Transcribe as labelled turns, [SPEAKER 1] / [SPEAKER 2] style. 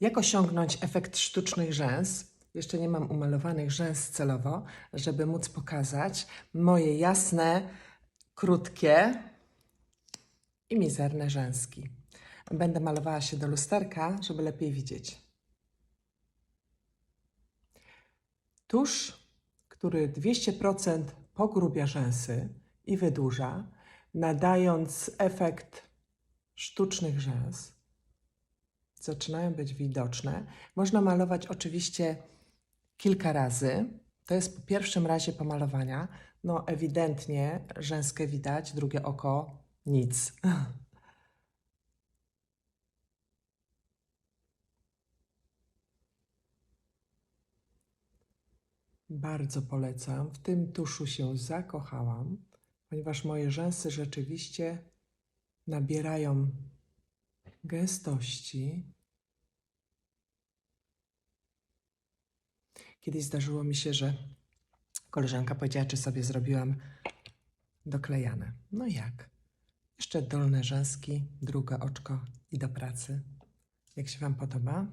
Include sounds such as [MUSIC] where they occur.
[SPEAKER 1] Jak osiągnąć efekt sztucznych rzęs? Jeszcze nie mam umalowanych rzęs celowo, żeby móc pokazać moje jasne, krótkie i mizerne rzęski. Będę malowała się do lusterka, żeby lepiej widzieć. Tusz, który 200% pogrubia rzęsy i wydłuża, nadając efekt sztucznych rzęs, zaczynają być widoczne. Można malować oczywiście kilka razy. To jest po pierwszym razie pomalowania. No ewidentnie rzęskę widać, drugie oko nic. [LAUGHS] Bardzo polecam. W tym tuszu się zakochałam, ponieważ moje rzęsy rzeczywiście nabierają gęstości. Kiedyś zdarzyło mi się, że koleżanka powiedziała, czy sobie zrobiłam doklejane. No jak? Jeszcze dolne rzęski, drugie oczko i do pracy. Jak się Wam podoba?